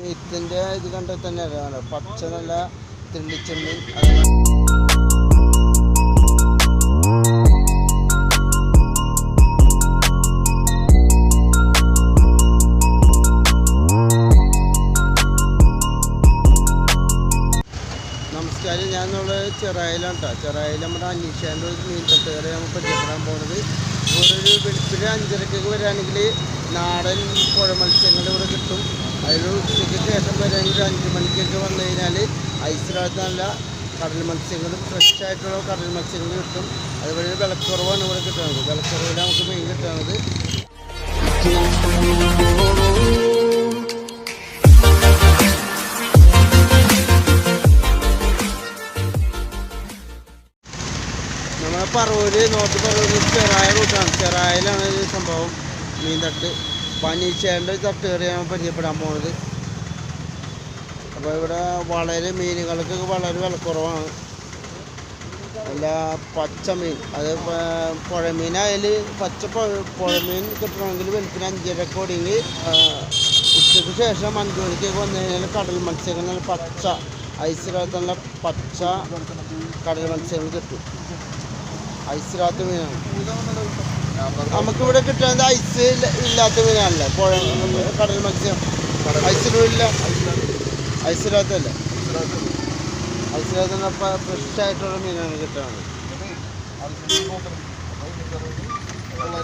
മീറ്റിന്റെ ഇത് കണ്ടാൽ തന്നെ അറിയാമല്ലോ പച്ച നല്ല തിള്ളിച്ചെമ്മീൻ നമസ്കാരം ഞാൻ നമ്മുടെ ചെറായിലാണ് കേട്ടോ ചെറായിൽ നമ്മുടെ അന്വേഷിച്ചാന്റെ ഒരു മീൻ തട്ടുകറി നമ്മൾ പരിചയപ്പെടാൻ പോകുന്നത് ഇവിടെ ഒരു വെളുപ്പിന് അഞ്ചരക്കൊക്കെ വരികയാണെങ്കിൽ നാടൻ പുഴ മത്സ്യങ്ങൾ ഇവിടെ കിട്ടും. അതിലൊരു ഉച്ചയ്ക്ക് ശേഷം വരികയാണെങ്കിൽ ഒരു അഞ്ച് മണിക്കൊക്കെ വന്നു കഴിഞ്ഞാൽ ഐസിനകത്ത് നല്ല കടൽ മത്സ്യങ്ങളും ഫ്രഷ് ആയിട്ടുള്ള കടൽ മത്സ്യങ്ങൾ കിട്ടും. അതുപോലെ വിലക്കുറവാണ് ഇവിടെ കിട്ടുന്നത്. വിലക്കുറവിൽ നമുക്ക് മീൻ കിട്ടുന്നത്. പറവൂര് നോർത്ത് പറവൂര് ചെറായ റൂട്ടാണ്. ചെറായിലാണ് ഈ സംഭവം. മീൻ തട്ട്. പനീച്ചേന്റെ തട്ട് കയറിയാണ് പരിചയപ്പെടാൻ പോണത്. അപ്പോൾ ഇവിടെ വളരെ മീനുകൾക്കൊക്കെ വളരെ വിലക്കുറവാണ്. നല്ല പച്ച മീൻ അത് പുഴമീനായാൽ പച്ച പുഴ- പുഴമീൻ കിട്ടണമെങ്കിൽ വെളുപ്പിന് അഞ്ചരക്ക് ഒടുങ്ങി ഉച്ചയ്ക്ക് ശേഷം അഞ്ച് മണിക്കൊക്കെ വന്നു കഴിഞ്ഞാൽ കടൽ മത്സ്യങ്ങൾ നല്ല പച്ച ഐസിനകത്ത് നല്ല പച്ച കടൽ മത്സ്യങ്ങൾ കിട്ടും. ഐസില്ലാത്ത മീനാണ്. നമുക്കിവിടെ കിട്ടുന്നത് ഐസ് ഇല്ലാത്ത മീനാണല്ലേ? പുഴ കടൽ മത്സ്യം. ഐസിലും ഇല്ല. ഐസ് ഇല്ലാത്തല്ലേ ഐസ് ഇല്ലാത്ത ഫ്രഷ് ആയിട്ടുള്ള മീനാണ് കിട്ടുന്നത്. നമ്മളെ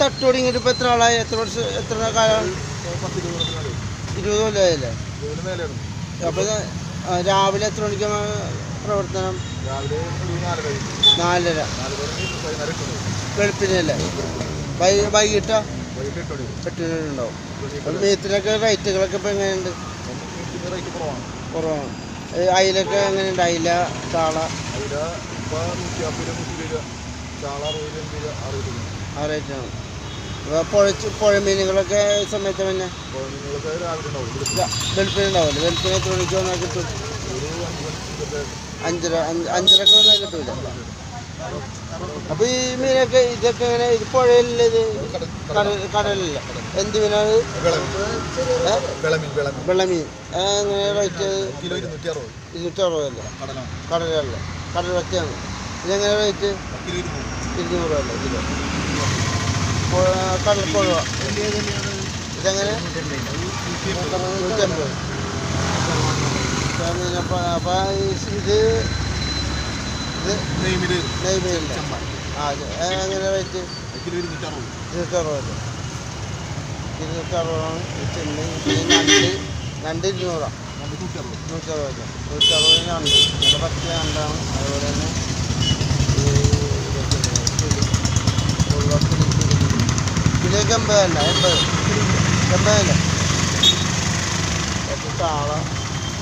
തട്ട് തുടങ്ങിയിട്ട് ഇപ്പോൾ എത്ര ആളായി? എത്ര വർഷം എത്ര കാലം? ഇരുപത് കൊല്ലമായില്ലേ അപ്പോൾ രാവിലെ എത്ര മണിക്കാണ് പ്രവർത്തനം? നാലര. വെളുപ്പിനല്ലേ? വൈകിട്ടോ? എട്ട് മീറ്റിനൊക്കെ റേറ്റുകളൊക്കെ ഇപ്പോൾ എങ്ങനെയുണ്ട്? കുറവാണ്. അയിലൊക്കെ എങ്ങനെയുണ്ട്? അയില ചാള അതിൽ ഇപ്പോൾ നൂറ്റി അമ്പത് രൂപ നൂറ്റി രൂപ ചാള അറുപത് രൂപ അറുപത് രൂപ ആ റേറ്റാണ് അപ്പോൾ പുഴ മീനുകളൊക്കെ ഈ സമയത്ത് ഇവിടെ വെളുപ്പിനുണ്ടാവില്ല വെളുപ്പിന് എത്ര മണിക്ക് വന്നാൽ കിട്ടും അഞ്ചര അഞ്ച് അഞ്ചരക്ക് വന്നാൽ കിട്ടൂല. അപ്പോൾ ഈ മീനൊക്കെ ഇതൊക്കെ എങ്ങനെ? ഇത് പുഴയിലുള്ളത് ഇത്? കടലില്ല? എന്ത് മീനാണ് വെള്ളമീൻ എങ്ങനെ റേറ്റ്? ഇരുന്നൂറ്റി അറുപത്. ഇരുന്നൂറ്റി അറുപതല്ലേ? കടലല്ലേ? കടൽ വറ്റയാണ് ഇതെങ്ങനെ റേറ്റ് ഇരുന്നൂറ് അല്ലേ കിലോ പുഴ ഇതെങ്ങനെ നൂറ്റമ്പത് അപ്പോൾ ഇത് നെയ്മീനില്ല ആ എങ്ങനെ റേറ്റ് ചെമ്മീൻ ഇരുന്നൂറാണ് രണ്ട് നൂറ്റി അറുപത് നൂറ്റി അറുപത് നൂറ്റി അറുപത് നല്ല പച്ച നണ്ടാണ് അതുപോലെ തന്നെ ഈ ഇതൊക്കെ കിളി, കിളി. കിളിയൊക്കെ എൺപതല്ല എൺപത് എൺപതല്ല താള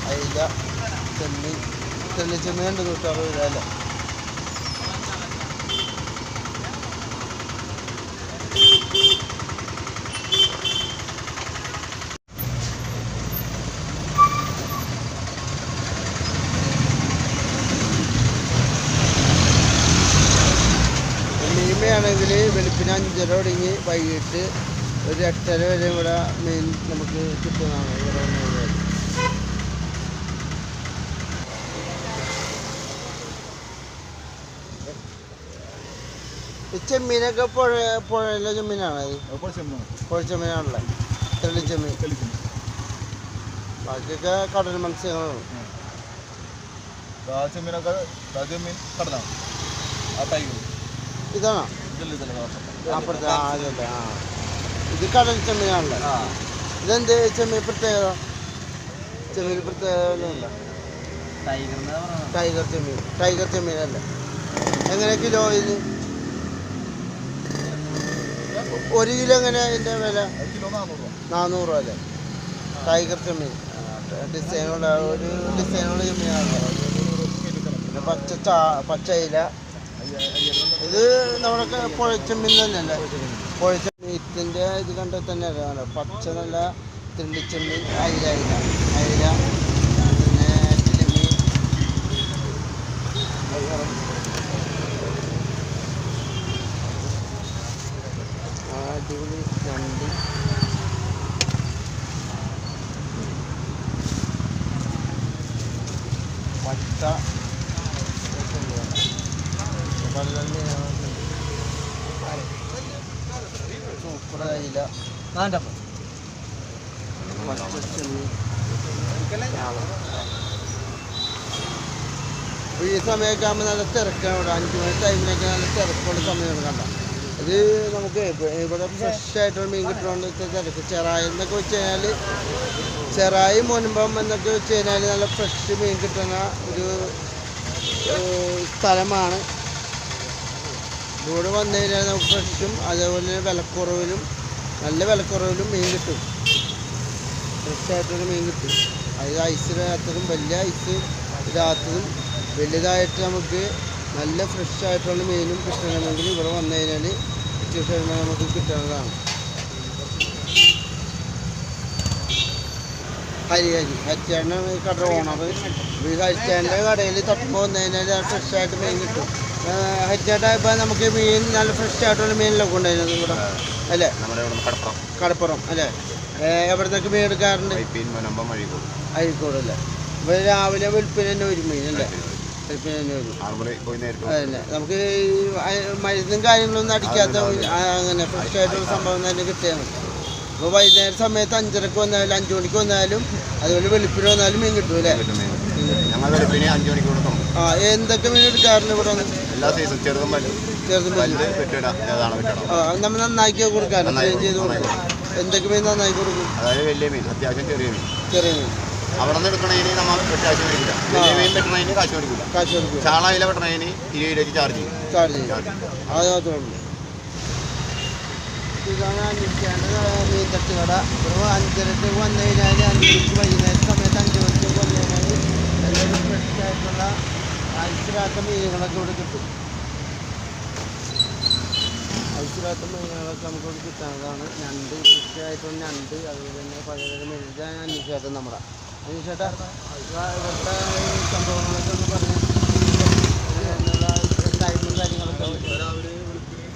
അയില ചെമ്മീൻ. ചെല്ലി ചെമ്മീൻ ഉണ്ട് നൂറ്ററുപത് രൂപ അല്ലേ മീമയാണെങ്കിൽ വെളുപ്പിന് അഞ്ചര തുടങ്ങി വൈകിട്ട് ഒരു എട്ടര വരെ ഇവിടെ മീൻ നമുക്ക് കിട്ടുന്നതാണ് ഇവിടെ വന്ന് കഴിഞ്ഞാൽ. ഈ ചെമ്മീനൊക്കെ പുഴ പുഴയിലെ ചെമ്മീനാണ് പുഴ ചെമ്മീനാണല്ലേ? തെള്ളി ചെമ്മീൻ. തെളിക്കുന്നു ബാക്കിയൊക്കെ കടൽ മത്സ്യങ്ങളാണ്. ചെമ്മീനൊക്കെ കടലാണ്. ഇതാണോ? ഇതല്ല ഇതല്ല അപ്പുറത്തെ ആ അതല്ലേ ആ. ഇത് കടൽ ചെമ്മീനാണല്ലേ. ഇതെന്ത് ചെമ്മീൻ പ്രത്യേകത? ചെമ്മീൻ പ്രത്യേകത ടൈഗർ ചെമ്മീൻ ടൈഗർ ചെമ്മീൻ. അല്ലേ എങ്ങനെ കിലോ ഇത്? ഒരു കിലോ എങ്ങനെ ഇതിന്റെ വില? നാനൂറ് രൂപ നാനൂറ് രൂപ അല്ലേ? ടൈഗർ ചെമ്മീൻ. ഡിസൈനുള്ള ഒരു ഡിസൈനുള്ള ചെമ്മീനാണ്. പിന്നെ പച്ച ചാ പച്ച ഇല. ഇത് നമ്മുടെ പുഴച്ചുണ്ടിൽ തന്നെയല്ലേ? പുഴച്ചെണ്ണീത്തിന്റെ ഇത് കണ്ട തന്നെ അറിയാമല്ലോ പച്ച നല്ല തിണ്ടിച്ചുണ്ടി അയില അയില. അയില പിന്നെ ചിലിമി അടിപൊളി ചണ്ടി പച്ച അപ്പോൾ ഈ സമയമൊക്കെ ആകുമ്പോൾ നല്ല തിരക്കാണ് ഇവിടെ. അഞ്ച് മണി ടൈമിലൊക്കെ നല്ല തിരക്കുള്ള സമയമാണ് കണ്ട? ഇത് നമുക്ക് ഇവിടെ ഫ്രഷ് ആയിട്ടുള്ള മീൻ ഇത്ര തിരക്ക്. ചെറായി എന്നൊക്കെ വെച്ച് കഴിഞ്ഞാൽ ചെറായി മുൻപം എന്നൊക്കെ വെച്ച് കഴിഞ്ഞാൽ നല്ല ഫ്രഷ് മീൻ കിട്ടുന്ന ഒരു സ്ഥലമാണ്. ഇവിടെ വന്നു കഴിഞ്ഞാൽ നമുക്ക് ഫ്രഷും അതേപോലെ തന്നെ വിലക്കുറവിലും നല്ല വിലക്കുറവിലും മീൻ കിട്ടും. ഫ്രഷ് ആയിട്ടൊരു മീൻ കിട്ടും. അത് ഐസിനകത്തതും വലിയ ഐസ് ഇടാത്തതും വലുതായിട്ട് നമുക്ക് നല്ല ഫ്രഷ് ആയിട്ടുള്ള മീനും കിട്ടണമെങ്കിൽ ഇവിടെ വന്നു കഴിഞ്ഞാൽ ഉച്ചയ്ക്ക് നമുക്ക് കിട്ടുന്നതാണ്. ഹരി ഹരിച്ചാന്റെ കട ഓണർ ഈ ഹരിച്ചാന്റെ കടയിൽ തട്ടുമ്പോൾ വന്നു കഴിഞ്ഞാൽ ഫ്രഷ് ആയിട്ട് മീൻ കിട്ടും. ഹരിച്ചാട്ട ഇപ്പം നമുക്ക് മീൻ നല്ല ഫ്രഷ് ആയിട്ടുള്ള മീനിലൊക്കെ കൊണ്ടുവരുന്നത് ഇവിടെ. അല്ലേ? നമ്മുടെ കടപ്പുറം. കടപ്പുറം അല്ലേ? എവിടെ മീൻ എടുക്കാറുണ്ട്? അഴിക്കോട്. അല്ലേ? അപ്പോൾ രാവിലെ വെളുപ്പിന് തന്നെ ഒരു മീൻ അല്ലേ? വെളുപ്പിന് തന്നെ അതല്ലേ നമുക്ക് മരുന്നും കാര്യങ്ങളൊന്നും അടിക്കാത്ത അങ്ങനെ ഫ്രഷ് ആയിട്ടുള്ള സംഭവം തന്നെ കിട്ടിയാൽ മതി. അപ്പോൾ വൈകുന്നേരം സമയത്ത് അഞ്ചരക്ക് വന്നാലും അഞ്ചു മണിക്ക് വന്നാലും അതുപോലെ വെളുപ്പിന് വന്നാലും മീൻ കിട്ടും അല്ലേ. ഞങ്ങൾ വെളുപ്പിന് അഞ്ചു മണിക്ക് കൊടുക്കും ആ എന്തൊക്കെ മീൻ എടുക്കാറുണ്ട് ഇവിടെ വന്ന്? എല്ലാ സൈസും. ചെറുതും വലുതും. ചെറുതും വലുതും. വെട്ടിട ഏതാണ് വെട്ടിടം ആ നമ്മൾ നന്നാക്കി കൊടുക്കാറ് നന്നായി ചെയ്ത് കൊടുക്കും. എന്തൊക്കെ മീൻ നന്നാക്കി കൊടുക്കും? അതായത് വലിയ മീൻ അത്യാവശ്യം ചെറിയ മീൻ. ചെറിയ മീൻ. അവിടെ നിന്ന് എടുക്കണതിന് നമ്മൾ കാശ് മേടിക്കില്ല വലിയ മീൻ വെട്ടണതിന് കാശ് മേടിക്കില്ല കാശ് കൊടുക്കും ചാളയില വെട്ടണതിന് ഇരുപത് രൂപയ്ക്ക് ചാർജ് ചെയ്യും. ചാർജ് ചെയ്യും. അത് മാത്രമേ ഉള്ളൂ. ഇതാണ് അന്വേഷിക്കേണ്ട മീൻ തട്ടുകട ഒരു അഞ്ചരക്ക് വന്നു കഴിഞ്ഞാൽ അഞ്ച് മണിക്ക് വൈകുന്നേരം സമയത്ത് അഞ്ച് മണിക്ക് വന്നു കഴിഞ്ഞാൽ നല്ലൊരു ഫ്രഷ് ആയിട്ടുള്ള ഐസിലാത്ത മീനുകളൊക്കെ ഇവിടെ കിട്ടും. ഐസിലാത്ത മീനുകളൊക്കെ നമുക്ക് ഇവിടെ കിട്ടുന്നതാണ് ഞണ്ട് ഫ്രഷ് ആയിട്ടുള്ള ഞണ്ട് അതുപോലെ തന്നെ പഴയ മെഴുകാൻ അന്വേഷിച്ചാട്ടം നമ്മുടെ. അന്വേഷിച്ചേട്ടാ ഇവിടുത്തെ സംഭവങ്ങളൊക്കെ ഒന്ന് പറഞ്ഞു കാര്യങ്ങളൊക്കെ രാവിലെ വെളുപ്പിന്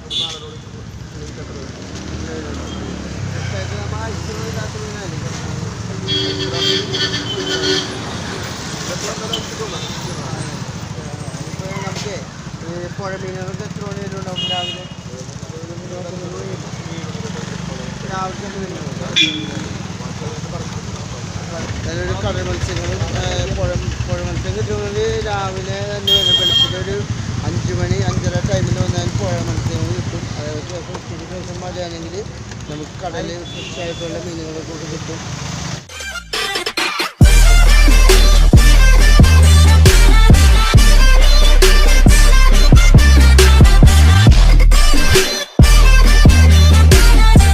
നല്ലൊരു കടൽ മത്സ്യങ്ങളും ഏഹ്, പുഴ പുഴ മത്സ്യം കിട്ടുന്നത് രാവിലെ തന്നെ വരും വെളുപ്പിന്റെ ഒരു അഞ്ച് മണി അഞ്ചര ടൈമിൽ വന്നാൽ പുഴ മത്സ്യങ്ങൾ കിട്ടും അതായത് ഉച്ചയ്ക്ക് ദിവസം മഴയാണെങ്കിൽ നമുക്ക് കടലിൽ ഫ്രഷ് ആയിട്ടുള്ള മീനുകളൊക്കെ കൂടി കിട്ടും